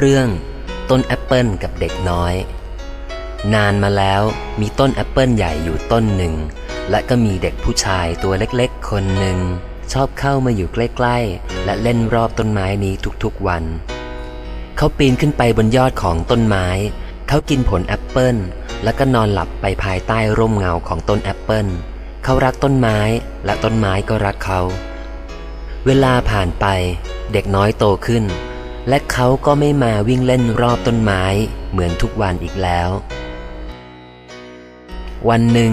เรื่อง ต้นแอปเปิลกับเด็กน้อย นานมาแล้วมีต้นแอปเปิลใหญ่อยู่ต้นหนึ่ง และก็มีเด็กผู้ชายตัวเล็กๆ คนหนึ่ง ชอบเข้ามาอยู่ใกล้ๆ และเล่นรอบต้นไม้นี้ทุกๆวัน เขาปีนขึ้นไปบนยอดของต้นไม้ เขากินผลแอปเปิลแล้วก็นอนหลับไปภายใต้ร่มเงาของต้นแอปเปิลเขารักต้นไม้และต้นไม้ก็รักเขา เวลาผ่านไปเด็กน้อยโตขึ้น และเขาก็ไม่มาวิ่งเล่นรอบต้นไม้เหมือนทุกวันอีกแล้ว วันหนึ่ง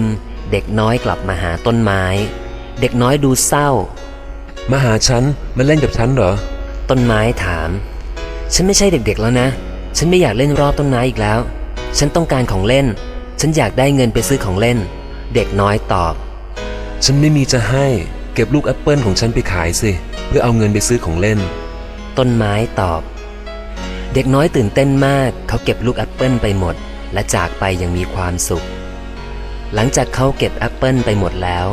เด็กน้อยกลับมาหาต้นไม้ เด็กน้อยดูเศร้า มาหาฉันมาเล่นกับฉันเหรอ ต้นไม้ถาม ฉันไม่ใช่เด็กๆแล้วนะ ฉันไม่อยากเล่นรอบต้นไม้อีกแล้ว ฉันต้องการของเล่น ฉันอยากได้เงินไปซื้อของเล่น เด็กน้อยตอบ ฉันไม่มีจะให้ เก็บลูกแอปเปิลของฉันไปขายสิ เพื่อเอาเงินไปซื้อของเล่น ต้นไม้ตอบ เด็กน้อยตื่นเต้นมาก เขาเก็บลูกแอปเปิลไปหมด และจากไปอย่างมีความสุข หลังจากเขาเก็บแอปเปิลไปหมดแล้ว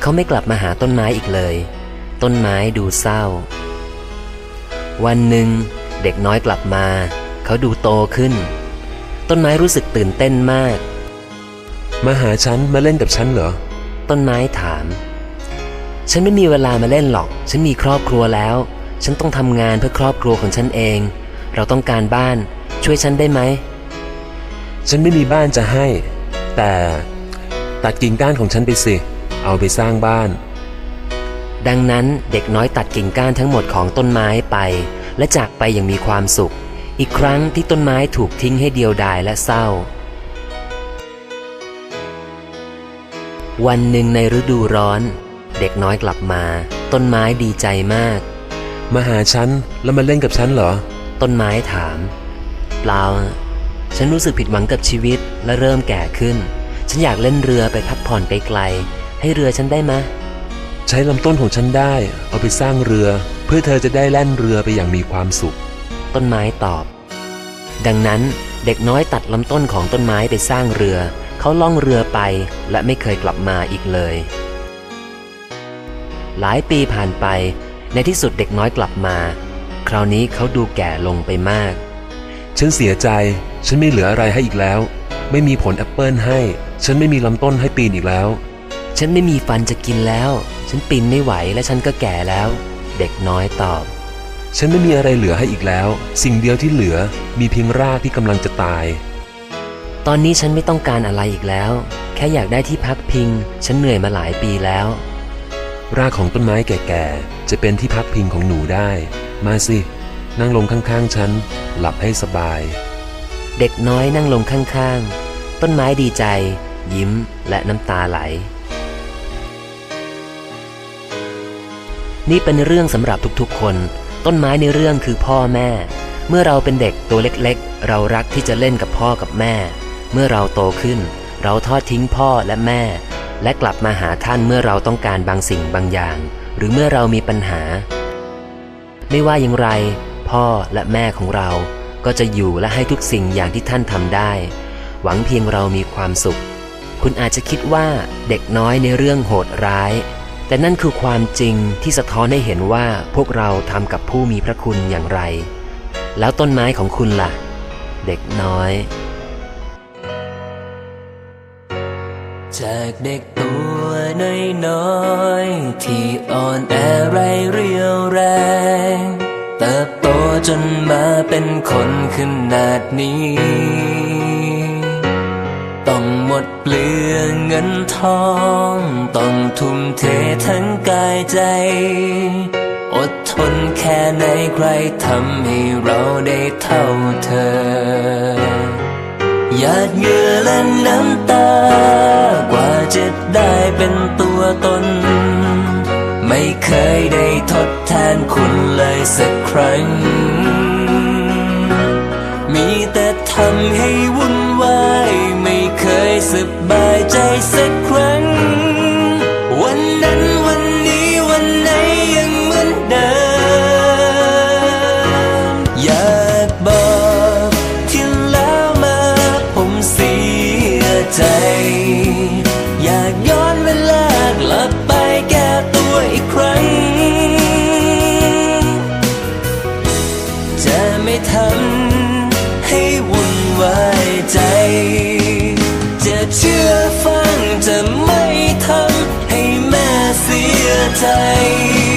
เขาไม่กลับมาหาต้นไม้อีกเลย ต้นไม้ดูเศร้า วันหนึ่ง เด็กน้อยกลับมา เขาดูโตขึ้น ต้นไม้รู้สึกตื่นเต้นมาก มาหาฉันมาเล่นกับฉันเหรอ ต้นไม้ถาม ฉันไม่มีเวลามาเล่นหรอก ฉันมีครอบครัวแล้ว ฉันต้องทำงานเพื่อครอบครัวของฉันเอง เราต้องการบ้าน ช่วยฉันได้ไหม ฉันไม่มีบ้านจะให้ แต่ตัดกิ่งก้านของฉันไปสิ เอาไปสร้างบ้าน ดังนั้นเด็กน้อยตัดกิ่งก้านทั้งหมดของต้นไม้ไป และจากไปอย่างมีความสุข อีกครั้งที่ต้นไม้ถูกทิ้งให้เดียวดายและเศร้า วันหนึ่งในฤดูร้อน เด็กน้อยกลับมา ต้นไม้ดีใจมาก มาหาฉันแล้วมาเล่นกับฉันเหรอ ต้นไม้ถาม เปล่า ฉันรู้สึกผิดหวังกับชีวิตและเริ่มแก่ขึ้น ฉันอยากเล่นเรือไปพักผ่อนไกลๆ ให้เรือฉันได้ไหมะใช้ลำต้นของฉันได้ เอาไปสร้างเรือ เพื่อเธอจะได้แล่นเรือไปอย่างมีความสุข ต้นไม้ตอบ ดังนั้นเด็กน้อยตัดลำต้นของต้นไม้ไปสร้างเรือ เขาล่องเรือไปและไม่เคยกลับมาอีกเลย หลายปีผ่านไป ในที่สุดเด็กน้อยกลับมา คราวนี้เขาดูแก่ลงไปมาก ฉันเสียใจ ฉันไม่เหลืออะไรให้อีกแล้ว ไม่มีผลแอปเปิลให้ ฉันไม่มีลำต้นให้ปีนอีกแล้ว ฉันไม่มีฟันจะกินแล้ว ฉันปีนไม่ไหวและฉันก็แก่แล้ว เด็กน้อยตอบ ฉันไม่มีอะไรเหลือให้อีกแล้ว สิ่งเดียวที่เหลือมีเพียงรากที่กำลังจะตาย ตอนนี้ฉันไม่ต้องการอะไรอีกแล้ว แค่อยากได้ที่พักพิง ฉันเหนื่อยมาหลายปีแล้ว รากของต้นไม้แก่ๆ จะเป็นที่พักพิงของหนูได้ มาสิ นั่งลงข้างๆ ฉัน หลับให้สบาย เด็กน้อยนั่งลงข้างๆ ต้นไม้ดีใจ ยิ้มและน้ำตาไหล นี่เป็นเรื่องสำหรับทุกๆ คน ต้นไม้ในเรื่องคือพ่อแม่ เมื่อเราเป็นเด็กตัวเล็กๆ เรารักที่จะเล่นกับพ่อกับแม่ เมื่อเราโตขึ้น เราทอดทิ้งพ่อและแม่ และกลับมาหาท่านเมื่อเราต้องการบางสิ่งบางอย่าง หรือเมื่อเรามีปัญหา ไม่ว่าอย่างไร พ่อและแม่ของเราก็จะอยู่และให้ทุกสิ่งอย่างที่ท่านทำได้ หวังเพียงเรามีความสุข คุณอาจจะคิดว่าเด็กน้อยในเรื่องโหดร้าย แต่นั่นคือความจริงที่สะท้อนให้เห็นว่าพวกเราทำกับผู้มีพระคุณอย่างไร แล้วต้นไม้ของคุณล่ะ เด็กน้อย จากเด็กตัวน้อยๆที่อ่อนแอไรเรียวแรงเติบโตจนมาเป็นคนขนาดนี้ ต้องหมดเปลืองเงินทอง ต้องทุ่มเททั้งกายใจ อดทนแค่ไหนใครทำให้เราได้เท่าเธอ หยาดเหงื่อและน้ำตา กว่าจะได้เป็นตัวตน ไม่เคยได้ทดแทนคุณเลยสักครั้ง มีแต่ทำให้วุ่นวาย ไม่เคยสบาย ใจ